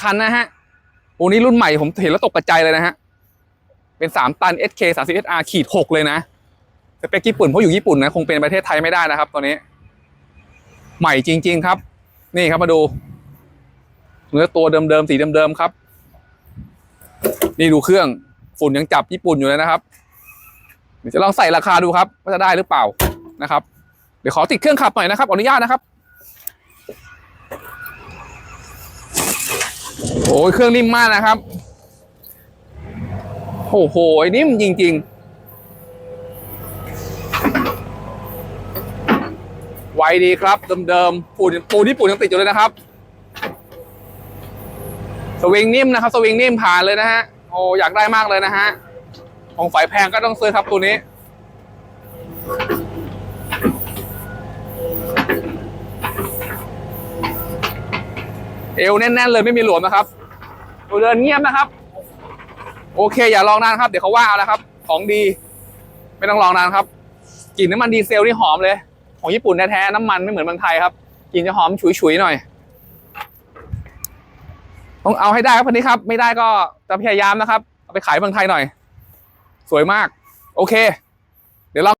คันนะฮะโอ้นี่รุ่นใหม่ผมเห็นแล้วตกกระจเลยนะฮะ เป็นสามตัน SK 3 0 SR ขีดหกเลยนะสเปคญี่ปุ่นเพราะอยู่ญี่ปุ่นนะคงเป็นประเทศไทยไม่ได้นะครับตัวนี้ ใหม่จริง ๆครับ นี่ครับมาดู เนื้อตัวเดิมๆสีเดิมๆครับ นี่ดูเครื่องฝุ่นยังจับญี่ปุ่นอยู่เลยนะครับเดี๋ยวจะลองใส่ราคาดูครับว่าจะได้หรือเปล่านะครับ เดี๋ยวขอติดเครื่องขับหน่อยนะครับขออนุญาตนะครับ โอ้ยเครื่องนิ่มมากนะครับโอ้โหนิ่มจริง ๆ ไวดีครับ เดิมๆปูนปูนญี่ปุ่นยังติดอยู่เลยนะครับ สวิงนิ่มนะครับ สวิงนิ่มผ่านเลยนะฮะโอ้อยากได้มากเลยนะฮะของฝ่ายแพงก็ต้องซื้อครับตัวนี้เอวแน่นๆเลยไม่มีหลวมนะครับ เดินเงียบนะครับ โอเค อย่าลองนานครับ เดี๋ยวเขาว่าเอานะครับ ของดี ไม่ต้องลองนานครับกลิ่นน้ำมันดีเซลนี่หอมเลย ของญี่ปุ่นแท้ๆน้ำมันไม่เหมือนเมืองไทยครับกลิ่นจะหอมฉุยๆหน่อยต้องเอาให้ได้ครับพันนี้ครับ ไม่ได้ก็จะพยายามนะครับ เอาไปขายเมืองไทยหน่อย สวยมาก โอเค เดี๋ยวเรา